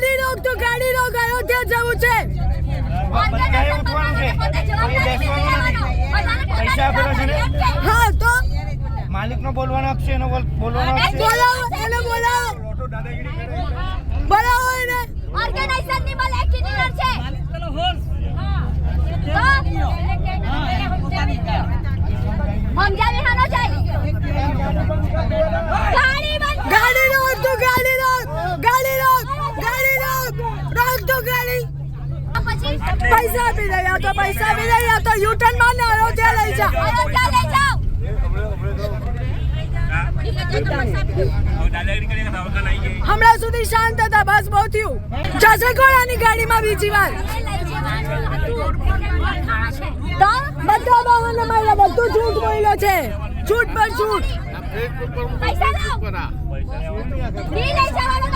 ગાડી રોક તો ગાડી રોક અયોધ્યા જવું છે. ને? હા તો? માલિકનો બોલવાનો હક છે એનો બોલ- બોલવાનો છે બોલાવો એને બોલાવો. બોલાવો એને. ઓર્ગેનાઇઝરની મલે કિનર છે. સમજાવી હાનો જાય ગાડી બંધ ગાડી રોક તો ગાડી રોક ગાડી રોક ગાડી રોક રોક તો ગાડી પછી પૈસા આપી દે યા તો પૈસા આપી દે યા તો યુટર્ન માર આવો ત્યાં લઈ જા ત્યાં લઈ જાઓ. હમણાં સુધી શાંત હતા બસ બહુ થયું. જશે કોળાની ગાડીમાં બીજી વાર? બધા બહાને માર્યા બધું જૂઠ બોલ્યો છે. જૂઠ પર જૂઠ. પૈસા લાવ. નહીં લઈ જવાનો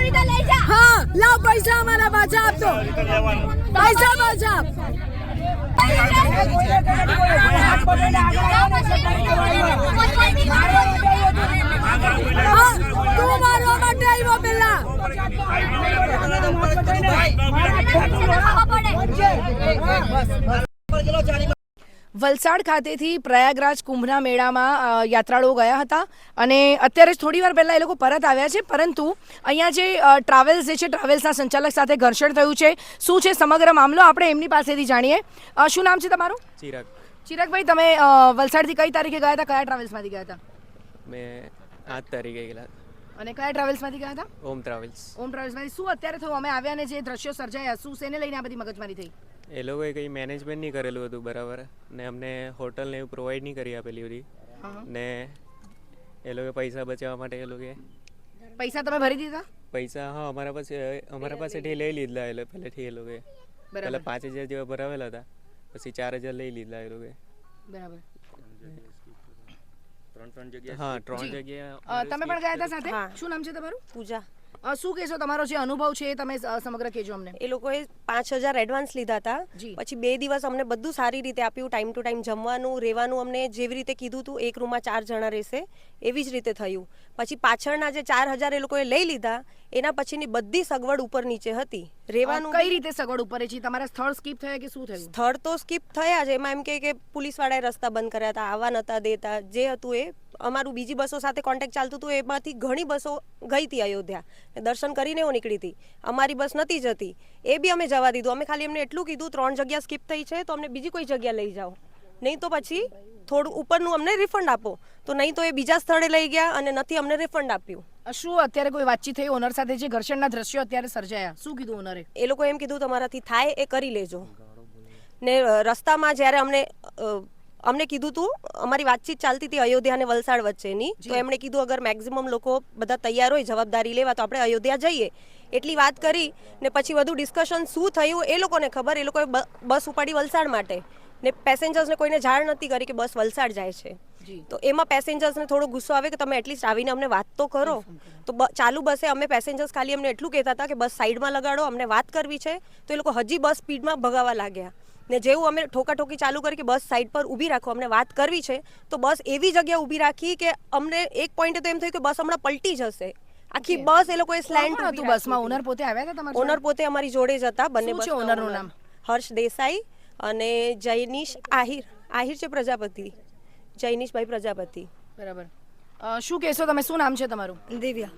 તો પૈસા લાવી તો લઈ જા હા લાવ પૈસા અમારા પાછા આપતો પૈસા પાછા આપ તું મારવા માટે આવ્યો પેલા વલસાડ ખાતેથી પ્રયાગરાજ કુંભના મેળામાં યાત્રાળુઓ ગયા હતા અને અત્યારે જ થોડી વાર પહેલાં એ લોકો પરત આવ્યા છે પરંતુ અહીંયા જે ટ્રાવેલ્સ જે છે ટ્રાવેલ્સના સંચાલક સાથે ઘર્ષણ થયું છે. શું છે સમગ્ર મામલો? આપણે એમની પાસેથી જાણીએ. શું નામ છે તમારું? ચિરાગ. ચિરાગભાઈ તમે વલસાડથી કઈ તારીખે ગયા હતા? કયા ટ્રાવેલ્સમાંથી ગયા હતા? મેં આઠ તારીખે ગયેલા. અને કયા ટ્રાવેલ્સમાંથી ગયા હતા? ઓમ ટ્રાવેલ્સ. ઓમ ટ્રાવેલ્સમાંથી. શું અત્યારે થયું? અમે આવ્યા ને જે દ્રશ્યો સર્જાયા શું શેને લઈને આ બધી મગજમારી થઈ? એ લોકોએ કંઈ મેનેજમેન્ટ નહીં કરેલું હતું બરાબર? ને અમને હોટલ ને એવું પ્રોવાઈડ નહીં કરી આપેલી બધી. ને એ લોકોએ પૈસા બચાવવા માટે એ લોકોએ પૈસા તમે ભરી દીધા? પૈસા હા અમારા પાસે અમારા પાસેથી લઈ લીધા એ લોકો પહેલેથી એ લોકોએ. બરાબર. પહેલાં પાંચ હજાર જેવા ભરાવેલા હતા પછી ચાર હજાર લઈ લીધા એ લોકોએ. બરાબર. હા ત્રણ જગ્યાએ તમે પણ ગયા હતા સાથે? શું નામ છે તમારું? પૂજા. શું કહેશો? તમારો જે અનુભવ છે એ તમે સમગ્ર કહેજો અમને. એ લોકોએ પાંચ હજાર એડવાન્સ લીધા હતા. પછી બે દિવસ અમને બધું સારી રીતે આપ્યું ટાઈમ ટુ ટાઈમ જમવાનું રહેવાનું અમને જેવી રીતે કીધું હતું એક રૂમમાં ચાર જણા રહેશે એવી જ રીતે થયું. પછી પાછળના જે ચાર હજાર એ લોકોએ લઈ લીધા એના પછીની બધી સગવડ ઉપર નીચે હતી. રહેવાનું કઈ રીતે સગવડ ઉપર છે? તમારા સ્થળ સ્કીપ થયા કે શું થયું? સ્થળ તો સ્કીપ થયા જ. એમાં એમ કે કે પોલીસવાળાએ રસ્તા બંધ કર્યા હતા આવવા નતા દેતા. જે હતું એ અમારું બીજી બસો સાથે કોન્ટેક્ટ ચાલતું હતું એમાંથી ઘણી બસો ગઈ હતી અયોધ્યા. દર્શન કરીને એવું નીકળી હતી. અમારી બસ નથી જતી. એ બી અમે જવા દીધું. અમે ખાલી એમને એટલું કીધું ત્રણ જગ્યા સ્કીપ થઈ છે તો અમને બીજી કોઈ જગ્યા લઈ જાઓ. નહીં તો પછી થોડું ઉપરનું અમને રિફંડ આપો. તો નહીં તો એ બીજા સ્થળે લઈ ગયા અને નથી અમને રિફંડ આપ્યું. શું અત્યારે કોઈ વાતચીત થઈ? ઓનર સાથે જે ઘર્ષણના દ્રશ્યો અત્યારે સર્જાયા શું કીધું ઓનરે એ? લોકો એમ કીધું તમારાથી થાય એ કરી લેજો. ને રસ્તામાં જ્યારે અમને અમને કીધું તું અમારી વાતચીત ચાલતી હતી અયોધ્યા અને વલસાડ વચ્ચેની. તો એમણે કીધું અગર મેક્ઝિમમ લોકો બધા તૈયાર હોય જવાબદારી લેવા તો આપણે અયોધ્યા જઈએ. એટલી વાત કરી ને પછી વધુ ડિસ્કશન શું થયું એ લોકોને ખબર એ લોકોએ બસ ઉપાડી વલસાડ માટે. ને પેસેન્જર્સને કોઈને જાણ નથી કરી કે બસ વલસાડ જાય છે. તો એમાં પેસેન્જર્સને થોડો ગુસ્સો આવે કે તમે એટલીસ્ટ આવીને અમને વાત તો કરો. તો ચાલુ બસે અમે પેસેન્જર્સ ખાલી અમને એટલું કહેતા હતા કે બસ સાઈડમાં લગાડો અમને વાત કરવી છે. તો એ લોકો હજી બસ સ્પીડમાં ભગાવા લાગ્યા. ને જેવું અમે ઠોકાઠોકી ચાલુ કરી કે બસ સાઈડ પર ઊભી રાખો અમને વાત કરવી છે તો બસ એવી જગ્યા ઊભી રાખી કે અમને એક પોઈન્ટે તો એમ થયું કે બસ હમણાં પલટી જશે. આખી બસ એ લોકોએ સ્લેન્ટ હતું બસમાં? ઓનર પોતે આવ્યા હતા તમારા ઓનર પોતે અમારી જોડે જ હતા બંને બસ છે બસના owner નું owner. નામ? હર્ષ દેસાઈ અને જૈનિશ આહિર. આહિર છે પ્રજાપતિ. જૈનિશભાઈ પ્રજાપતિ. બરાબર. શું કહેશો તમે? શું નામ છે તમારું? દિવ્યા.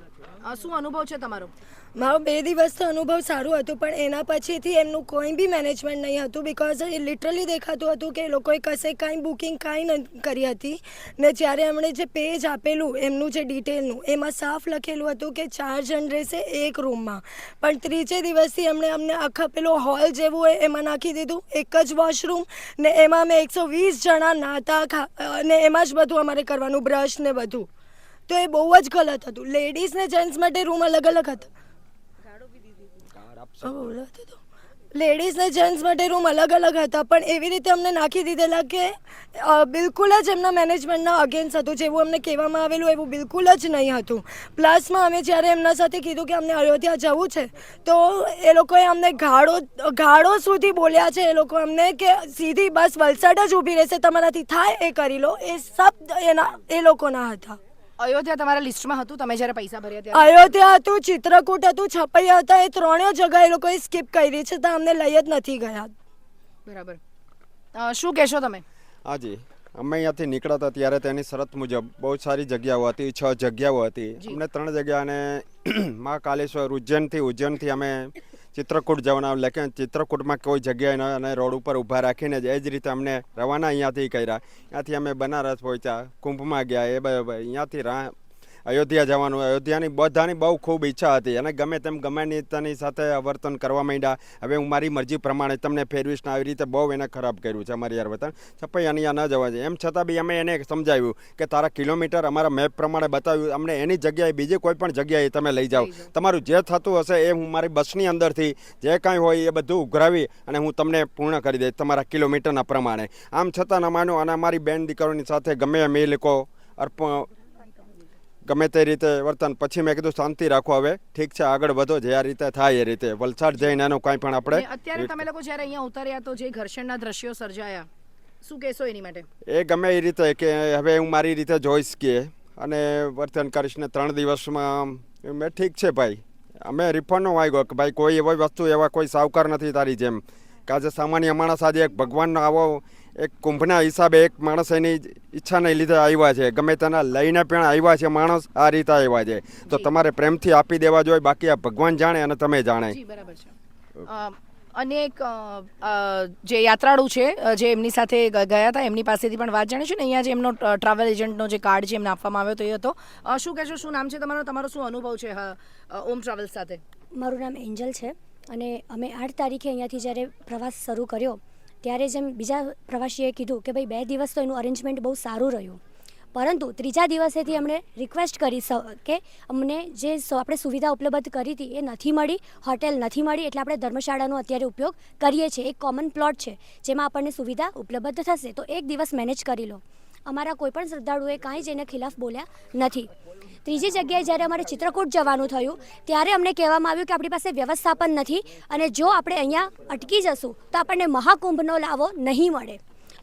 શું અનુભવ છે તમારો? મારો બે દિવસનો અનુભવ સારું હતું, પણ એના પછીથી એમનું કોઈ બી મેનેજમેન્ટ નહીં હતું બિકોઝ એ લિટરલી દેખાતું હતું કે લોકોએ કશે કાંઈ બુકિંગ કાંઈ ન કરી હતી. ને જ્યારે એમણે જે પેજ આપેલું, એમનું જે ડિટેલનું એમાં સાફ લખેલું હતું કે ચાર જણ રહેશે એક રૂમમાં પણ ત્રીજે દિવસથી એમણે અમને આખા પેલો હોલ જેવું હોય એમાં નાખી દીધું, એક જ વોશરૂમ ને એમાં અમે એકસો વીસ જણા નાતા અને એમાં જ બધું અમારે કરવાનું બ્રશ ને બધું. તો એ બહુ જ ગલત હતું. લેડીઝ ને જેન્ટ્સ માટે રૂમ અલગ અલગ હતા. લેડીઝ ને જેન્ટ્સ માટે રૂમ અલગ અલગ હતા પણ એવી રીતે અમને નાખી દીધેલા કે બિલકુલ જ એમના મેનેજમેન્ટના અગેન્સ્ટ હતું. જેવું અમને કહેવામાં આવેલું એવું બિલકુલ જ નહીં હતું. પ્લસમાં અમે જ્યારે એમના સાથે કીધું કે અમને અયોધ્યા જવું છે તો એ લોકોએ અમને ગાળો ગાળો સુધી બોલ્યા છે. એ લોકો અમને કે સીધી બસ વલસાડ જ ઊભી રહેશે તમારાથી થાય એ કરી લો. એ શબ્દ એના એ લોકોના હતા. અયોધ્યા તમારા લિસ્ટમાં હતું? તમે જ્યારે પૈસા ભર્યા ત્યારે? અયોધ્યા હતું ચિત્રકૂટ હતું છપૈયા હતા એ ત્રણેય જગ્યા એ લોકોએ સ્કીપ કરી છે તો અમને લઈ જ નથી ગયા. બરાબર. અ, શું કહેશો તમે? હાજી અમે અહીંયાથી નીકળ્યા હતા ત્યારે તેની શરત મુજબ બહુ સારી જગ્યાઓ હતી છ જગ્યાઓ હતી. અમને ત્રણ જગ્યા અને મહાકાલેશ્વર ઉજ્જૈનથી ઉજ્જૈનથી અમે ચિત્રકૂટ જવાના લેकिन ચિત્રકૂટમાં કોઈ જગ્યાએ અને રોડ ઉપર ઊભા રાખીને જ એ જ રીતે અમને રવાના અહીંયાથી કર્યા. ત્યાંથી અમે બનારસ પહોંચ્યા, કુંભમાં ગયા, એ અહીંયાથી રા અયોધ્યા જવાનું. અયોધ્યાની બધાની બહુ ખૂબ ઈચ્છા હતી અને ગમે તેમ ગમે તેની સાથે વર્તન કરવા માંડ્યા. હવે હું મારી મરજી પ્રમાણે તમને ફેરવીશ ને આવી રીતે બહુ એને ખરાબ કર્યું છે અમારી યાર વતન. છપાઈ અહીંયા ન જવા જોઈએ એમ છતાં બી અમે એને સમજાવ્યું કે તારા કિલોમીટર અમારા મેપ પ્રમાણે બતાવ્યું. અમને એની જગ્યાએ બીજી કોઈ પણ જગ્યાએ તમે લઈ જાઓ. તમારું જે થતું હશે એ હું મારી બસની અંદરથી જે કાંઈ હોય એ બધું ઉઘરાવી અને હું તમને પૂર્ણ કરી દઈશ તમારા કિલોમીટરના પ્રમાણે. આમ છતાં ન માનો અને અમારી બેન દીકરોની સાથે ગમે અમે લોકો અર્પણ ગમે તે રીતે વર્તન પછી મેં કીધું શાંતિ રાખો હવે. ઠીક છે આગળ વધો જે આ રીતે થાય એ રીતે. વલસાડ જઈને એનું કાંઈ પણ આપણે અત્યારે તમે લોકો જ્યારે અહીંયા ઉતર્યા તો જે ઘર્ષણના દ્રશ્યો સર્જાયા શું કહેશો એની માટે? એ ગમે એ રીતે કે હવે હું મારી રીતે જોઈશ કે અને વર્તન કરીશ ને ત્રણ દિવસમાં મેં ઠીક છે ભાઈ. અમે રિફંડનો વાગ્યો કે ભાઈ કોઈ એવી વસ્તુ એવા કોઈ સાવકાર નથી તારી જેમ. કે આજે સામાન્ય માણસ આજે એક ભગવાનનો આવો એક કુંભના હિસાબે એક માણસ એની ઈચ્છાને લીધે આવ્યા છે. ગમે તેના લઈને પણ આવ્યા છે માણસ આ રીતે આવ્યા છે. તો તમારે પ્રેમથી આપી દેવા જોઈએ બાકી આ ભગવાન જાણે અને તમે જાણે. બરાબર છે. અનેક જે યાત્રાળુ છે જે એમની સાથે ગયા હતા એમની પાસેથી પણ વાત જાણીશું ને અહીંયા જે એમનો ટ્રાવેલ એજન્ટનો જે કાર્ડ છે એમને આપવામાં આવ્યો તો એ હતો. શું કહેશો શું નામ છે તમારો? તમારો શું અનુભવ છે હ, ઓમ ટ્રાવેલ્સ સાથે? મારું નામ એન્જલ છે. અને અમે આઠ તારીખે અહીંયાથી જ્યારે પ્રવાસ શરૂ કર્યો, ત્યારે જેમ બીજા પ્રવાસીએ કીધું કે ભાઈ બે દિવસ તો એનું અરેન્જમેન્ટ બહુ સારું રહ્યું. પરંતુ ત્રીજા દિવસેથી અમને રિક્વેસ્ટ કરી કે અમને જે આપણે સુવિધા ઉપલબ્ધ કરી હતી એ નથી મળી હોટેલ નથી મળી, એટલે આપણે ધર્મશાળાનો અત્યારે ઉપયોગ કરીએ છીએ. એક કોમન પ્લોટ છે, જેમાં આપણને સુવિધા ઉપલબ્ધ થશે. તો એક દિવસ મેનેજ કરી લો. અમારા કોઈ પણ શ્રદ્ધાળુએ કાંઈ જ એના ખિલાફ બોલ્યા નથી. ત્રીજી જગ્યાએ જ્યારે અમારે ચિત્રકૂટ જવાનું થયું, ત્યારે અમને કહેવામાં આવ્યું કે આપણી પાસે વ્યવસ્થાપન નથી અને જો આપણે અહીંયા અટકી જશું, તો આપણને મહાકુંભનો લાવો નહીં મળે.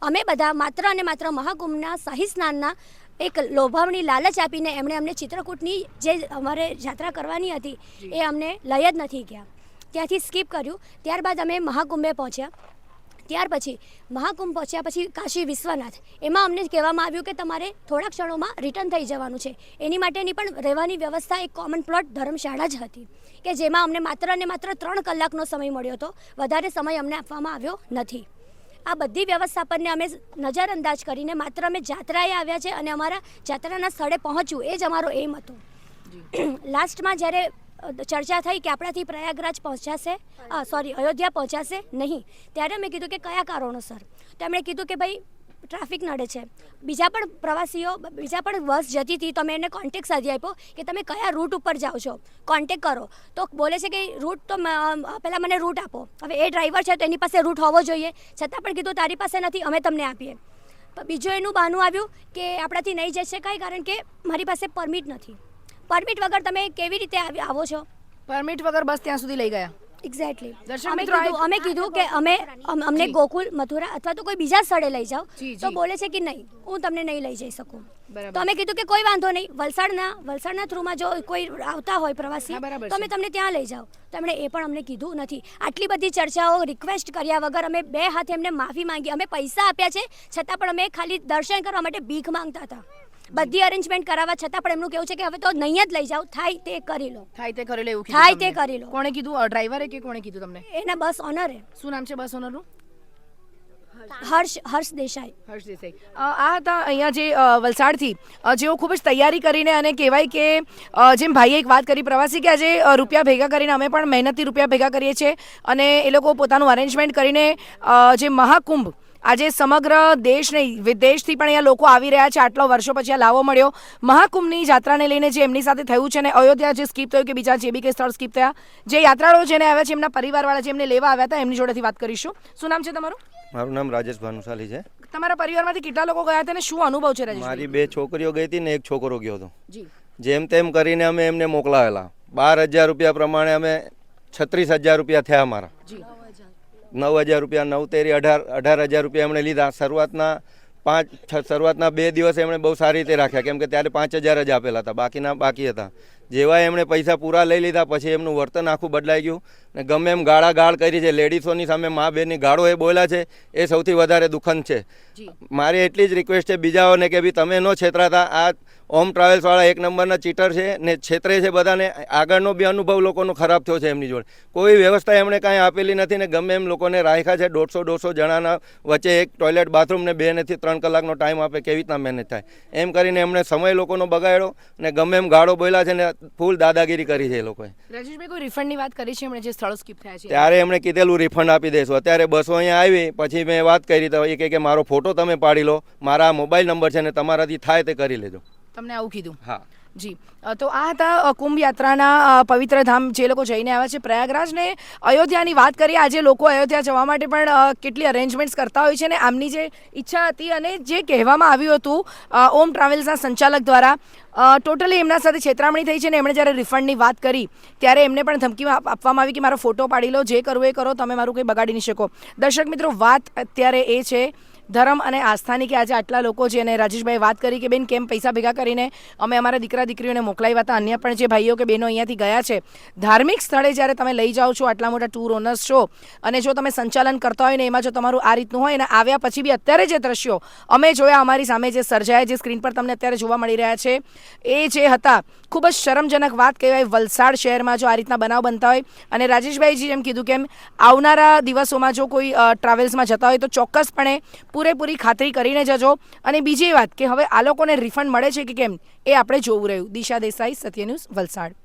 અમે બધા માત્ર અને માત્ર મહાકુંભના શાહી સ્નાનના એક લોભાવણી લાલચ આપીને એમણે અમને ચિત્રકૂટની જે અમારે યાત્રા કરવાની હતી, એ અમને લઈ જ નથી ગયા. ત્યાંથી સ્કીપ કર્યું. ત્યારબાદ અમે મહાકુંભે પહોંચ્યા. ત્યાર પછી મહાકુંભ પહોંચ્યા પછી કાશી વિશ્વનાથ. એમાં અમને કહેવામાં આવ્યું કે તમારે થોડા ક્ષણોમાં રિટર્ન થઈ જવાનું છે. એની માટેની પણ રહેવાની વ્યવસ્થા એક કોમન પ્લોટ ધર્મશાળા જ હતી કે જેમાં અમને માત્ર ને માત્ર ત્રણ કલાકનો સમય મળ્યો હતો. વધારે સમય અમને આપવામાં આવ્યો નથી. આ બધી વ્યવસ્થાપનને અમે નજરઅંદાજ કરીને માત્ર અમે જાત્રાએ આવ્યા છે અને અમારા જાત્રાના સ્થળે પહોંચવું એ જ અમારો એમ હતો. લાસ્ટમાં જ્યારે ચર્ચા થઈ કે આપણાથી પ્રયાગરાજ પહોંચાશે? સોરી અયોધ્યા પહોંચાશે? નહીં. ત્યારે મેં કીધું કે કયા કારણોસર? તો એમણે કીધું કે ભાઈ ટ્રાફિક નડે છે. બીજા પણ પ્રવાસીઓ બીજા પણ બસ જતી હતી તો એને કોન્ટેક સાધી આપ્યો કે તમે કયા રૂટ ઉપર જાઓ છો? કોન્ટેક કરો. તો બોલે છે કે રૂટ તો પહેલાં મને રૂટ આપો. હવે એ ડ્રાઈવર છે તો એની પાસે રૂટ હોવો જોઈએ. છતાં પણ કીધું તારી પાસે નથી અમે તમને આપીએ. બીજું એનું બહાનું આવ્યું કે આપણાથી નહીં જશે કંઈ કારણ કે મારી પાસે પરમિટ નથી. પરમિટ વગર તમે કેવી રીતે આવો છો? પરમિટ વગર બસ ત્યાં સુધી લઈ ગયા. એક્ઝેક્ટલી અમે કીધું અમે કીધું કે અમે અમને ગોકુલ મથુરા અથવા તો કોઈ બીજા સ્થળે લઈ જાઓ. તો બોલે છે કે નહીં હું તમને નહીં લઈ જઈ શકું. તો અમે કીધું કે કોઈ વાંધો નહીં વલસાડના વલસાડના થ્રુમાં જો કોઈ આવતા હોય પ્રવાસી તો અમે તમને ત્યાં લઈ જાઓ. તો એમણે એ પણ અમને કીધું નથી. આટલી બધી ચર્ચાઓ રિક્વેસ્ટ કર્યા વગર અમે બે હાથે એમને માફી માંગી અમે પૈસા આપ્યા છે છતાં પણ અમે ખાલી દર્શન કરવા માટે ભીખ માંગતા હતા. બધી અરેન્જમેન્ટ કરાવવા છતાં પણ એમનું કેવું છે કે હવે તો નહીં જ લઈ જાઓ. થાય તે કરી લો. થાય તે કરી લો એવું થાય તે તમને. કરી લો. કોણે કીધું? અ, ડ્રાઈવરે કે કોણે કીધું તમને? એના બસ ઓનરે શું નામ છે બસ ઓનરનું હર્ષ હર્ષ દેસાઈ. હર્ષ દેસાઈ. અ, આ હતા અહીંયા જે અ, વલસાડથી. અ, જેઓ ખૂબ જ તૈયારી કરીને અને કહેવાય કે અ, જેમ ભાઈએ એક વાત કરી પ્રવાસી કે આજે અ, રૂપિયા ભેગા કરીને અમે પણ મહેનતથી રૂપિયા ભેગા કરીએ છીએ અને એ લોકો પોતાનું અરેન્જમેન્ટ કરીને અ, જે મહાકુંભ આજે સમગ્ર દેશ નહીં વિદેશથી પણ અહીંયા લોકો આવી રહ્યા છે. આટલા વર્ષો પછી આ લાવો મળ્યો. મહાકુંભની યાત્રાને લઈને જે એમની સાથે થયું છે અને અયોધ્યા જે સ્કીપ થયું કે બીજા જે બી કે સ્થળ સ્કીપ થયા જે યાત્રાળુઓ જેને આવ્યા છે એમના પરિવારવાળા જેમને લેવા આવ્યા હતા એમની જોડેથી વાત કરીશું. શું નામ છે તમારું? મારું નામ રાજેશ ભાનુશાલી છે. તમારા પરિવારમાંથી કેટલા લોકો ગયા હતા અને શું અનુભવ છે રાજેશ મારી બે છોકરીઓ ગઈ હતી ને એક છોકરો ગયો હતો. જી. જેમ તેમ કરીને અમે એમને મોકલાવેલા. બાર હજાર રૂપિયા પ્રમાણે અમે છત્રીસ હજાર રૂપિયા થયા અમારા. નવ હજાર રૂપિયા નવ તેરી અઢાર અઢાર હજાર રૂપિયા એમણે લીધા. શરૂઆતના પાંચ શરૂઆતના બે દિવસ એમણે બહુ સારી રીતે રાખ્યા. કેમ કે ત્યારે પાંચ હજાર જ આપેલા હતા. બાકીના બાકી હતા. જેવા એમણે પૈસા પૂરા લઈ લીધા પછી એમનું વર્તન આખું બદલાઈ ગયું. ને ગમે એમ ગાળા ગાળ કરી છે લેડીઝોની સામે મા બેની ગાળો એ બોલ્યા છે એ સૌથી વધારે દુઃખદ છે. મારી એટલી જ રિક્વેસ્ટ છે બીજાઓને કે ભાઈ તમે ન છેતરાતા આ ઓમ ટ્રાવેલ્સવાળા એક નંબરના ચીટર છે ને છેતરે છે બધાને આગળનો બી અનુભવ લોકોનો ખરાબ થયો છે એમની જોડે. કોઈ વ્યવસ્થા એમણે કાંઈ આપેલી નથી ને ગમે એમ લોકોને રાખ્યા છે દોઢસો દોઢસો જણાના વચ્ચે એક ટોયલેટ બાથરૂમ ને બે નથી ત્રણ કલાકનો ટાઈમ આપે કેવી રીતના મેનેજ થાય. એમ કરીને એમણે સમય લોકોનો બગાડ્યો ને ગમે એમ ગાળો બોલ્યા છે ને ફૂલ દાદાગીરી કરી છે એ લોકોએ. રાજેશભાઈ કોઈ રિફંડની વાત કરી છે? એમણે જે સ્થળો સ્કીપ થયા છે? ત્યારે એમણે કીધેલું રિફંડ આપી દેશું. અત્યારે બસો અહીંયા આવી પછી મેં વાત કરી તો એ કહે કે મારો ફોટો તમે પાડી લો મારા મોબાઈલ નંબર છે ને તમારાથી થાય તે કરી લેજો. તમને આવું કીધું? હા. જી. તો આ હતા કુંભ યાત્રાના પવિત્ર ધામ જે લોકો જઈને આવ્યા છે. પ્રયાગરાજને અયોધ્યાની વાત કરીએ, આજે લોકો અયોધ્યા જવા માટે પણ કેટલી અરેન્જમેન્ટ્સ કરતા હોય છે ને આમની જે ઈચ્છા હતી અને જે કહેવામાં આવ્યું હતું ઓમ ટ્રાવેલ્સના સંચાલક દ્વારા. ટોટલી એમના સાથે છેતરામણી થઈ છે ને એમણે જ્યારે રિફંડની વાત કરી, ત્યારે એમને પણ ધમકી આપવામાં આવી કે મારો ફોટો પાડી લો, જે કરવું એ કરો, તમે મારું કંઈ બગાડી નહીં શકો. દર્શક મિત્રો, વાત અત્યારે એ છે ધર્મ અને આસ્થાની કે આજે આટલા લોકો છે અને રાજેશભાઈ વાત કરી કે બેન કેમ પૈસા ભેગા કરીને અમે અમારા દીકરા દીકરીઓને મોકલાવ્યા હતા, અન્ય પણ જે ભાઈઓ કે બહેનો અહીંયાથી ગયા છે. ધાર્મિક સ્થળે જ્યારે તમે લઈ જાઓ છો, આટલા મોટા ટૂર ઓનર્સ છો, અને જો તમે સંચાલન કરતા હોય ને એમાં જો તમારું આ રીતનું હોય અને આવ્યા પછી બી અત્યારે જે દ્રશ્યો અમે જોયા, અમારી સામે જે સર્જાયા, જે સ્ક્રીન પર તમને અત્યારે જોવા મળી રહ્યા છે, એ જે હતા, ખૂબ જ શરમજનક વાત કહેવાય વલસાડ શહેરમાં જો આ રીતના બનાવ બનતા હોય. અને રાજેશભાઈજી જેમ કીધું કેમ આવનારા દિવસોમાં જો કોઈ ટ્રાવેલ્સમાં જતા હોય તો ચોક્કસપણે પૂરેપૂરી ખાતરી કરીને જજો. અને બીજી વાત કે હવે આ લોકોને રિફંડ મળે છે કે કેમ, એ આપણે જોવું રહ્યું. દિશા દેસાઈ સત્ય ન્યૂઝ વલસાડ.